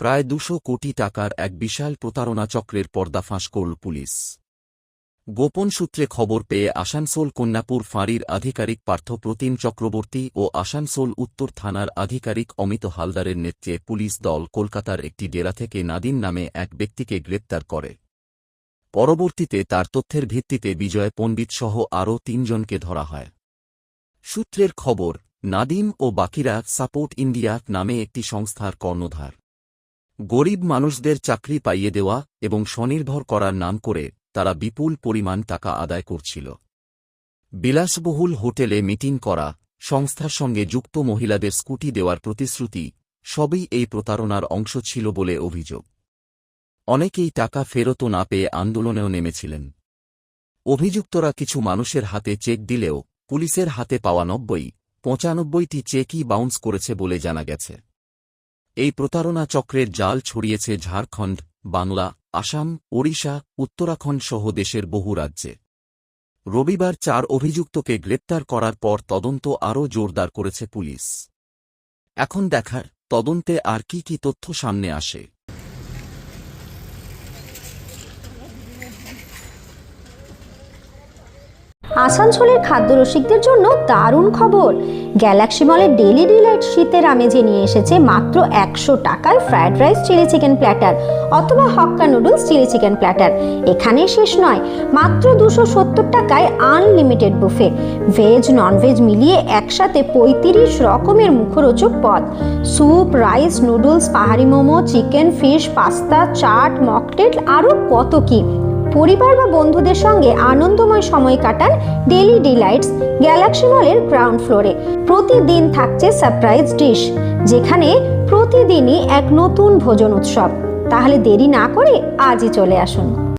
প্রায় দুশো কোটি টাকার এক বিশাল প্রতারণা চক্রের পর্দাফাঁস করল পুলিশ। গোপন সূত্রে খবর পেয়ে আসানসোল কন্যাপুর ফাঁড়ির আধিকারিক পার্থ প্রতিম চক্রবর্তী ও আসানসোল উত্তর থানার আধিকারিক অমিত হালদারের নেতৃত্বে পুলিশ দল কলকাতার একটি ডেরা থেকে নাদিম নামে এক ব্যক্তিকে গ্রেপ্তার করে। পরবর্তীতে তার তথ্যের ভিত্তিতে বিজয় পণ্ডিত সহ আরও তিনজনকে ধরা হয়। সূত্রের খবর, নাদিম ও বাকিরা সাপোর্ট ইন্ডিয়া নামে একটি সংস্থার কর্ণধার। গরিব মানুষদের চাকরি পাইয়ে দেওয়া এবং স্বনির্ভর করার নাম করে তারা বিপুল পরিমাণ টাকা আদায় করছিল। বিলাসবহুল হোটেলে মিটিং করা, সংস্থার সঙ্গে যুক্ত মহিলাদের স্কুটি দেওয়ার প্রতিশ্রুতি, সবই এই প্রতারণার অংশ ছিল বলে অভিযোগ। অনেকেই টাকা ফেরত না পেয়ে আন্দোলনেও নেমেছিলেন। অভিযুক্তরা কিছু মানুষের হাতে চেক দিলেও পুলিশের হাতে পাওয়া নব্বই, পঁচানব্বইটি চেকই বাউন্স করেছে বলে জানা গেছে। এই প্রতারণা চক্রের জাল ছড়িয়েছে ঝাড়খণ্ড, বাংলা, আসাম, ওড়িশা, উত্তরাখণ্ড সহ দেশের বহু রাজ্যে। রবিবার চার অভিযুক্তকে গ্রেপ্তার করার পর তদন্ত আরও জোরদার করেছে পুলিশ। এখন দেখার তদন্তে আর কি কি তথ্য সামনে আসে। আসানসোলের খাদ্যরসিকদের জন্য দারুণ খবর। গ্যালাক্সি মলের ডেলি ডিলাইট শীতের আমেজে নিয়ে এসেছে মাত্র একশো টাকায় fried rice chilli chicken platter অথবা hakka noodles chilli chicken platter. এখানে শেষ নয়, মাত্র দুশো সত্তর টাকায় আনলিমিটেড বুফে। ভেজ, ননভেজ মিলিয়ে একসাথে পঁয়ত্রিশ রকমের মুখরোচক পদ। স্যুপ, রাইস, নুডলস, পাহাড়ি momo, chicken, fish, pasta, chaat, mocktail আরও কত কী? পরিবার বা বন্ধুদের সঙ্গে আনন্দময় সময় কাটান ডেলি ডিলাইটস গ্যালাক্সি মলের গ্রাউন্ড ফ্লোরে প্রতিদিন থাকছে সারপ্রাইজ ডিশ যেখানে প্রতিদিনই এক নতুন ভোজন উৎসব। তাহলে দেরি না করে আজই চলে আসুন।